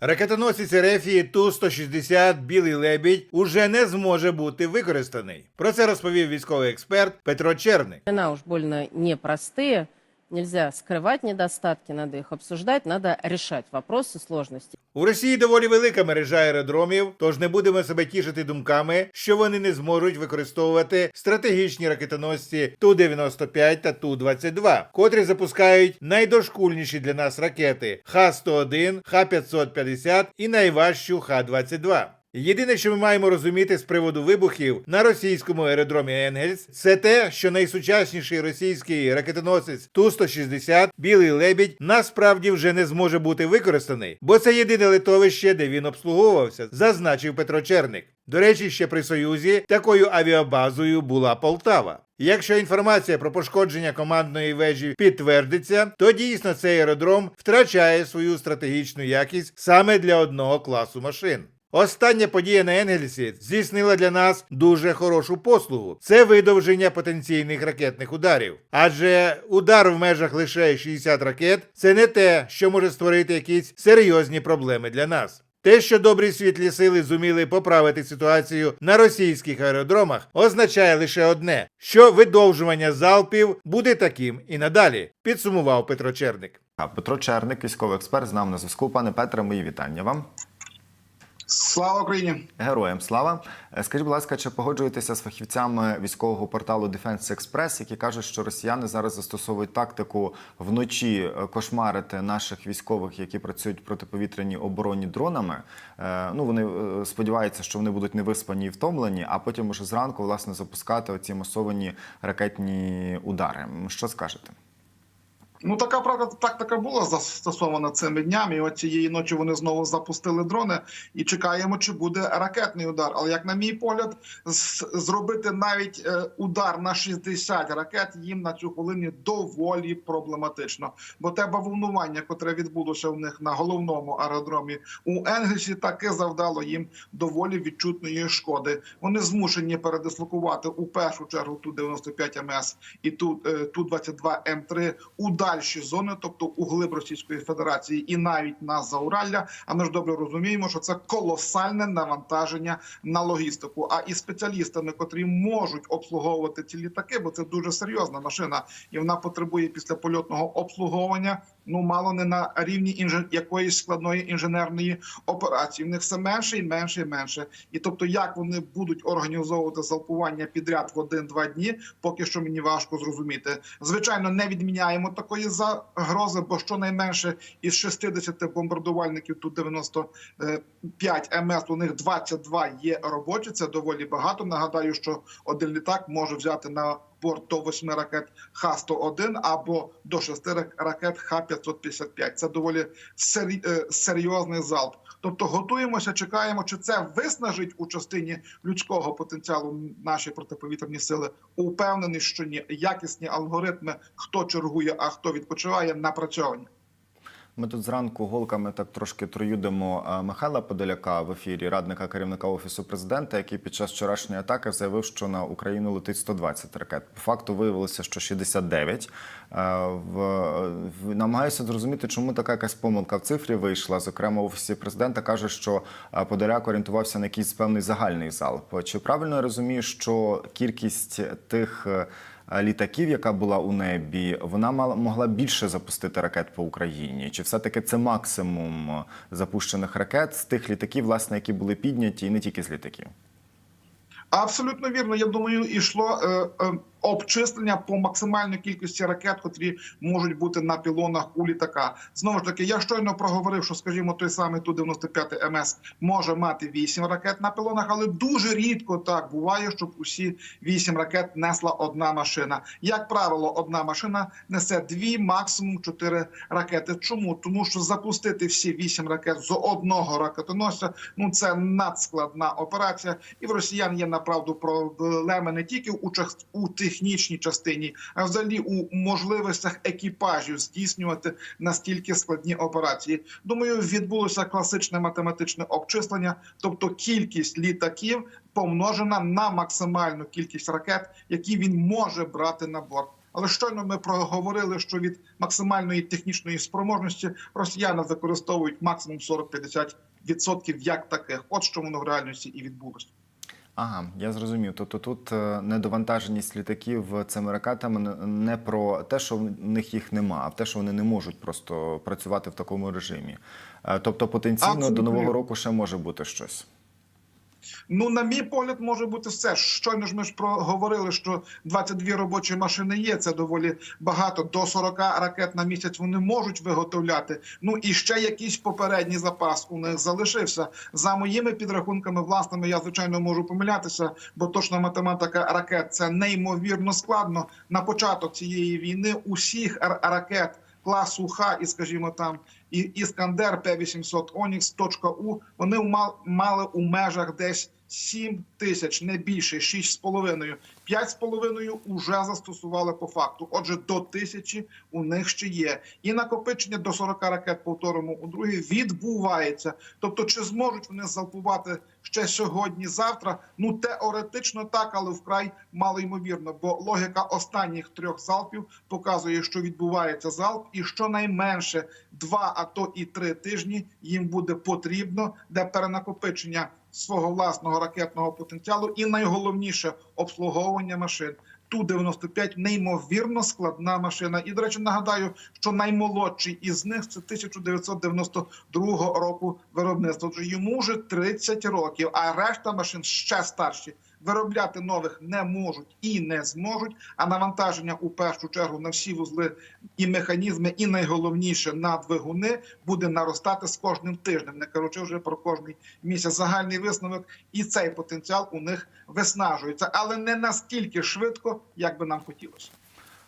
Ракетоносець Ерефії Ту-160 Білий лебідь уже не зможе бути використаний. Про це розповів військовий експерт Петро Черник. Времена уж больно непростые. Нельзя скрывать недостатки, надо их обсуждать, надо решать вопросы сложности. У Росії доволі велика мережа аеродромів, тож не будемо себе тішити думками, що вони не зможуть використовувати стратегічні ракетоносці Ту-95 та Ту-22, котрі запускають найдошкульніші для нас ракети Х-101, Х-550 і найважчу Х-22. Єдине, що ми маємо розуміти з приводу вибухів на російському аеродромі Енгельс, це те, що найсучасніший російський ракетоносець Ту-160 Білий лебідь насправді вже не зможе бути використаний, бо це єдине литовище, де він обслуговувався, зазначив Петро Черник. До речі, ще при Союзі такою авіабазою була Полтава. Якщо інформація про пошкодження командної вежі підтвердиться, то дійсно цей аеродром втрачає свою стратегічну якість саме для одного класу машин. Остання подія на Енгельсі здійснила для нас дуже хорошу послугу. Це видовження потенційних ракетних ударів. Адже удар в межах лише 60 ракет це не те, що може створити якісь серйозні проблеми для нас. Те, що добрі світлі сили зуміли поправити ситуацію на російських аеродромах, означає лише одне: що видовжування залпів буде таким і надалі, підсумував Петро Черник. А Петро Черник, військовий експерт, з нами на зв'язку. Пане Петре, мої вітання вам. Слава Україні! Героям слава. Е, Скажіть, будь ласка, чи погоджуєтеся з фахівцями військового порталу Defense Express, які кажуть, що росіяни зараз застосовують тактику вночі е, кошмарити наших військових, які працюють в протиповітряній обороні дронами? Е, Ну вони сподіваються, що вони будуть невиспані і втомлені, а потім уже зранку власне запускати оці масовані ракетні удари. Що скажете? Ну така правда тактика була застосована цими днями. І от цієї ночі вони знову запустили дрони і чекаємо, чи буде ракетний удар. Але як на мій погляд, зробити навіть е, удар на 60 ракет їм на цю хвилину доволі проблематично. Бо те бавовнування, котре відбулося в них на головному аеродромі у Енгельсі, таки завдало їм доволі відчутної шкоди. Вони змушені передислокувати у першу чергу ту 95 МС і ту, е, ту 22 М3 у дальші зони, тобто у глиб Російської Федерації, і навіть на Зауралля. А ми ж добре розуміємо, що це колосальне навантаження на логістику. А і спеціалістами, котрі можуть обслуговувати ці літаки, бо це дуже серйозна машина, і вона потребує після польотного обслуговування. Ну мало не на рівні інжен... якоїсь складної інженерної операції. В них все менше і менше і менше. І тобто, як вони будуть організовувати залпування підряд в один-два дні, поки що мені важко зрозуміти. Звичайно, не відміняємо такої загрози, бо щонайменше із 60 бомбардувальників тут 95 МС, у них 22 є робочі. Це доволі багато. Нагадаю, що один літак може взяти на борт до 8 ракет Х-101 або до 6 ракет Х-555. Це доволі е, серйозний залп. Тобто готуємося, чекаємо, чи це виснажить у частині людського потенціалу наші протиповітряні сили. Упевнений, що ні. Якісні алгоритми, хто чергує, а хто відпочиває, напрацьовані. Ми тут зранку голками так трошки троюдимо Михайла Подоляка в ефірі, радника керівника офісу президента, який під час вчорашньої атаки заявив, що на Україну летить 120 ракет. По факту виявилося, що 69. Е, В, в намагаюся зрозуміти, чому така якась помилка в цифрі вийшла. Зокрема, в офісі президента каже, що Подоляк орієнтувався на якийсь певний загальний залп. Чи правильно я розумію, що кількість тих е, літаків, яка була у небі, вона мала могла більше запустити ракет по Україні? Чи все-таки це максимум е, запущених ракет з тих літаків, власне, які були підняті, і не тільки з літаків? Абсолютно вірно. Я думаю, ішло е, е, обчислення по максимальній кількості ракет, котрі можуть бути на пілонах у літака. Знову ж таки, я щойно проговорив, що, скажімо, той самий ту 95 МС може мати 8 ракет на пілонах, але дуже рідко так буває, щоб усі 8 ракет несла одна машина. Як правило, одна машина несе дві, максимум 4 ракети. Чому? Тому що запустити всі 8 ракет з одного ракетоносця ну це надскладна операція, і в росіян є направду проблеми не тільки у у технічній частині, а взагалі у можливостях екіпажів здійснювати настільки складні операції. Думаю, відбулося класичне математичне обчислення, тобто кількість літаків помножена на максимальну кількість ракет, які він може брати на борт. Але щойно ми проговорили, що від максимальної технічної спроможності росіяни використовують максимум 40-50% як таких. От що воно в реальності і відбулося. Ага, я зрозумів. Тобто тут е, недовантаженість літаків цими ракетами не- про те, що в них їх нема, а в те, що вони не можуть просто працювати в такому режимі. Е, Тобто потенційно до нового року ще може бути щось. Ну, на мій погляд, може бути все. Щойно ж ми ж проговорили, що 22 робочі машини є. Це доволі багато. До 40 ракет на місяць вони можуть виготовляти. Ну і ще якийсь попередній запас у них залишився. За моїми підрахунками власними, я звичайно можу помилятися, бо точна математика ракет це неймовірно складно. На початок цієї війни усіх ракет класу Х і, скажімо, там і Іскандер П-800 Онікс, точка У, вони мал- мали у межах десь 7 тисяч, не більше, 6,5. 5,5 уже застосували по факту. Отже, до тисячі у них ще є. І накопичення до 40 ракет, повторимо, у другій відбувається. Тобто, чи зможуть вони залпувати ще сьогодні, завтра? Ну, теоретично так, але вкрай мало ймовірно, бо логіка останніх трьох залпів показує, що відбувається залп, і щонайменше два, а то і три тижні їм буде потрібно для перенакопичення свого власного ракетного потенціалу, і найголовніше обслуговування машин. Ту 95 неймовірно складна машина. І до речі, нагадаю, що наймолодший із них це 1992 року виробництва. Йому вже 30 років, а решта машин ще старші. Виробляти нових не можуть і не зможуть. А навантаження у першу чергу на всі вузли і механізми, і найголовніше на двигуни буде наростати з кожним тижнем, не кажучи вже про кожний місяць. Загальний висновок і цей потенціал у них виснажується, але не настільки швидко, як би нам хотілося.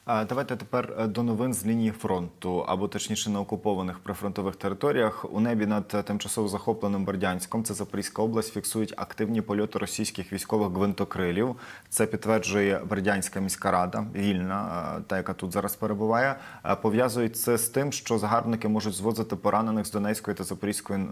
Давайте тепер е, до новин з лінії фронту, або точніше на окупованих прифронтових територіях. У небі над е, тимчасово захопленим Бердянськом, це Запорізька область, фіксують активні польоти російських військових гвинтокрилів. Це підтверджує Бердянська міська рада, вільна, е, та яка тут зараз перебуває. Пов'язують це з тим, що загарбники можуть звозити поранених з Донецької та Запорізької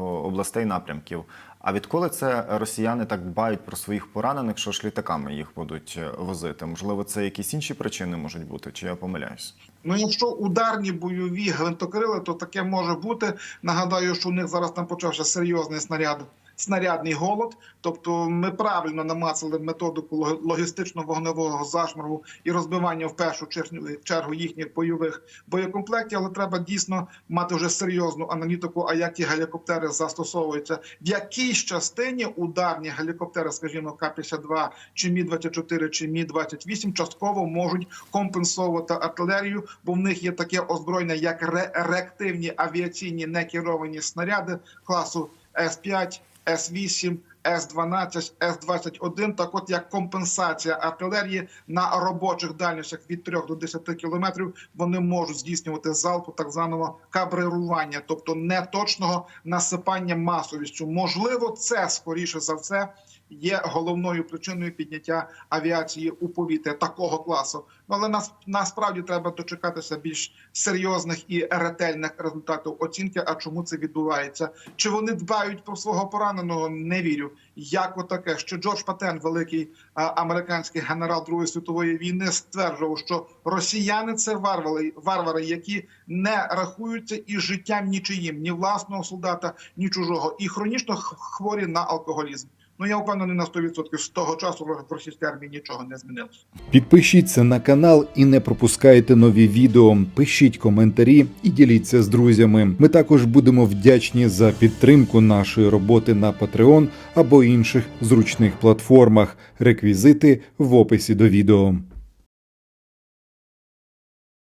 областей напрямків. А відколи це росіяни так дбають про своїх поранених, що ж літаками їх будуть возити? Можливо, це якісь інші причини можуть бути, чи я помиляюсь? Ну, якщо ударні бойові гвинтокрили, то таке може бути. Нагадаю, що у них зараз там почався серйозний снаряд. Снарядний голод, тобто ми правильно намацали методику лог- логістично-вогневого зашморгу і розбивання в першу чер- чергу їхніх бойових боєкомплектів, але треба дійсно мати вже серйозну аналітику. А як ті гелікоптери застосовуються, в якійсь частині ударні гелікоптери, скажімо, К-52 чи Мі 24 чи Мі 28 частково можуть компенсовувати артилерію, бо в них є таке озброєння, як ре- реактивні авіаційні некеровані снаряди класу С-5, С-8, С-12, С-21. Так от як компенсація артилерії на робочих дальностях від 3 до 10 кілометрів вони можуть здійснювати залпу так званого кабрирування, тобто неточного насипання масовістю. Можливо, це скоріше за все є головною причиною підняття авіації у повітря такого класу. Ну, Але нас насправді треба дочекатися більш серйозних і ретельних результатів оцінки. А чому це відбувається? Чи вони дбають про свого пораненого? Не вірю. Як отаке, що Джордж Патен, великий американський генерал Другої світової війни, стверджував, що росіяни це варвари, варвари, які не рахуються із життям нічиїм, ні власного солдата, ні чужого, і хронічно хворі на алкоголізм. Ну я впевнений на 100%, з того часу в російській армії нічого не змінилося. Підпишіться на канал і не пропускайте нові відео. Пишіть коментарі і діліться з друзями. Ми також будемо вдячні за підтримку нашої роботи на Patreon або інших зручних платформах. Реквізити в описі до відео.